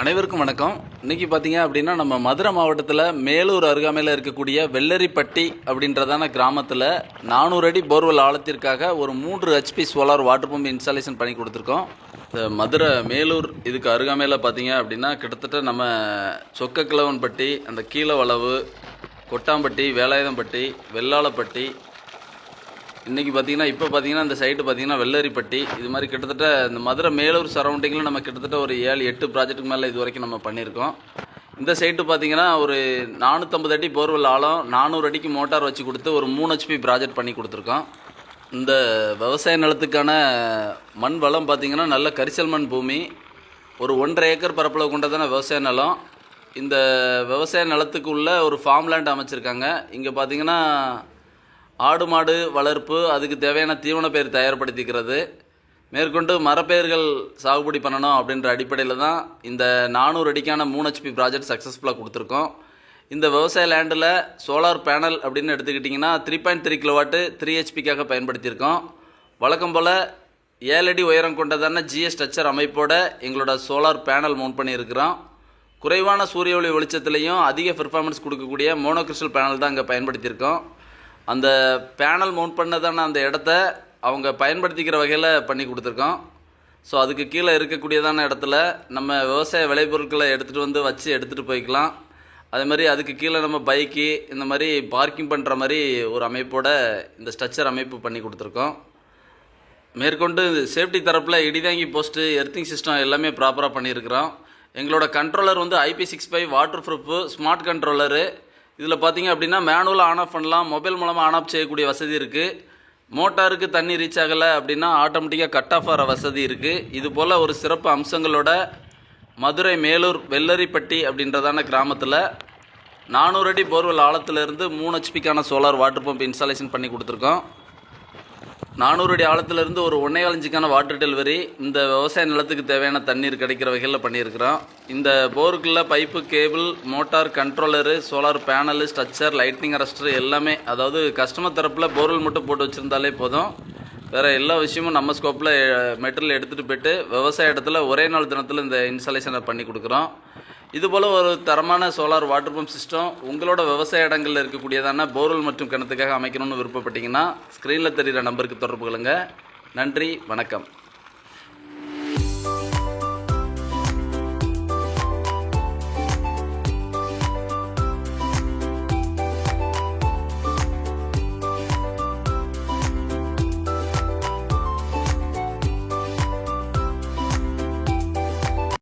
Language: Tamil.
அனைவருக்கும் வணக்கம். இன்னைக்கு பார்த்தீங்க அப்படின்னா நம்ம மதுரை மாவட்டத்தில் மேலூர் அருகாமையில் இருக்கக்கூடிய வெள்ளரிப்பட்டி அப்படின்றதான கிராமத்தில் நானூறு அடி போர்வெல் ஆழத்திற்காக ஒரு மூன்று HP solar water pump installation பண்ணி கொடுத்துருக்கோம். இந்த மதுரை மேலூர் இதுக்கு அருகாமையில் பார்த்தீங்க அப்படின்னா கிட்டத்தட்ட நம்ம சொக்கக்கிழவன்பட்டி அந்த கீழவளவு கொட்டாம்பட்டி வேலாயுதம்பட்டி வெள்ளாளப்பட்டி இன்றைக்கி பார்த்தீங்கன்னா இப்போ பார்த்தீங்கன்னா இந்த சைட்டு பார்த்தீங்கன்னா வெள்ளரிப்பட்டி இது மாதிரி கிட்டத்தட்ட இந்த மதுரை மேலூர் சரௌண்டிங்கில் நம்ம கிட்டத்தட்ட ஒரு ஏழு எட்டு ப்ராஜெக்ட்டுக்கு மேலே இது வரைக்கும் நம்ம பண்ணியிருக்கோம். இந்த சைட்டு பார்த்தீங்கன்னா ஒரு நானூற்றம்பது அடி போர்வெல் ஆழம் நானூறு அடிக்கு மோட்டார் வச்சு கொடுத்து ஒரு மூணு ஹெச்பி ப்ராஜெக்ட் பண்ணி கொடுத்துருக்கோம். இந்த விவசாய நிலத்துக்கான மண் வளம் பார்த்தீங்கன்னா நல்ல கரிசல் மண் பூமி ஒரு ஒன்றரை ஏக்கர் பரப்பளவு கொண்டதான விவசாய நிலம். இந்த விவசாய நிலத்துக்குள்ளே ஒரு ஃபார்ம் லேண்ட் அமைச்சிருக்காங்க. இங்கே பார்த்தீங்கன்னா ஆடு மாடு வளர்ப்பு அதுக்கு தேவையான தீவன பயிர் தயார்படுத்திக்கிறது. மேற்கொண்டு மரப்பயிர்கள் சாகுபடி பண்ணணும் அப்படின்ற அடிப்படையில் தான் இந்த நானூறு அடிக்கான மூணு ஹெச்பி ப்ராஜெக்ட் சக்ஸஸ்ஃபுல்லாக கொடுத்துருக்கோம். இந்த விவசாய லேண்டில் சோலார் பேனல் அப்படின்னு எடுத்துக்கிட்டிங்கன்னா three point three kilowatt three ஹெச்பிக்காக பயன்படுத்தியிருக்கோம். வழக்கம் போல் ஏழு அடி உயரம் கொண்டதான ஜிஎஸ் ஸ்ட்ரக்சர் அமைப்போட எங்களோட சோலார் பேனல் மவுண்ட் பண்ணியிருக்கிறோம். குறைவான சூரிய ஒளி வெளிச்சத்துலேயும் அதிக பெர்ஃபார்மன்ஸ் கொடுக்கக்கூடிய மோனோ கிறிஸ்டல் பேனல் தான் அங்கே பயன்படுத்தியிருக்கோம். அந்த பேனல் மவுண்ட் பண்ணதான அந்த இடத்த அவங்க பயன்படுத்திக்கிற வகையில் பண்ணி கொடுத்துருக்கோம். ஸோ அதுக்கு கீழே இருக்கக்கூடியதான இடத்துல நம்ம விவசாய விளைபொருட்களை எடுத்துகிட்டு வந்து வச்சு எடுத்துகிட்டு போய்க்கலாம். அதே மாதிரி அதுக்கு கீழே நம்ம பைக்கு இந்த மாதிரி பார்க்கிங் பண்ணுற மாதிரி ஒரு அமைப்போட இந்த ஸ்ட்ரக்சர் அமைப்பு பண்ணி கொடுத்துருக்கோம். மேற்கொண்டு சேஃப்டி தரப்பில் இடிதாங்கி போஸ்ட்டு எர்த்திங் சிஸ்டம் எல்லாமே ப்ராப்பராக பண்ணியிருக்கிறோம். எங்களோட கண்ட்ரோலர் வந்து IP six five waterproof smart controller இதில் பார்த்தீங்க அப்படின்னா மேனுவலாக ஆன் ஆஃப் பண்ணலாம். மொபைல் மூலமாக ஆன் ஆஃப் செய்யக்கூடிய வசதி இருக்குது மோட்டாருக்கு தண்ணி ரீச் ஆகலை அப்படின்னா ஆட்டோமேட்டிக்காக கட் ஆஃப் ஆகிற வசதி இருக்குது இது போல் ஒரு சிறப்பு அம்சங்களோட மதுரை மேலூர் வெள்ளரிப்பட்டி அப்படின்றதான கிராமத்தில் நானூறு அடி போர்வெல் ஆழத்துலேருந்து மூணு ஹெச்பிக்கான சோலார் வாட்டர் பம்ப் இன்ஸ்டாலேஷன் பண்ணி கொடுத்துருக்கோம். நானூறு அடி ஆழத்துலேருந்து ஒரு ஒன்றே இன்ச்சுக்கான வாட்டர் டெலிவரி இந்த விவசாய நிலத்துக்கு தேவையான தண்ணீர் கிடைக்கிற வகையில் பண்ணியிருக்கிறோம். இந்த போருக்குள்ள pipe cable motor controller solar panel structure lightning arrester எல்லாமே அதாவது கஸ்டமர் தரப்பில் போர்வெல் மட்டும் போட்டு வச்சுருந்தாலே போதும். வேறு எல்லா விஷயமும் நம்ம ஸ்கோப்பில் மெட்டீரியல் eh, எடுத்துகிட்டு போயிட்டு விவசாய இடத்துல ஒரே நாள் தினத்தில் இந்த இன்ஸ்டாலேஷனை பண்ணி கொடுக்குறோம். இதுபோல் ஒரு தரமான சோலார் வாட்டர் பம்ப் சிஸ்டம் உங்களோட விவசாய இடங்களில் இருக்கக்கூடியதான போர்வெல் மற்றும் கிணத்துக்காக அமைக்கணும்னு விருப்பப்பட்டீங்கன்னா ஸ்க்ரீனில் தெரிகிற நம்பருக்கு தொடர்பு கொள்ளுங்கள் நன்றி வணக்கம்.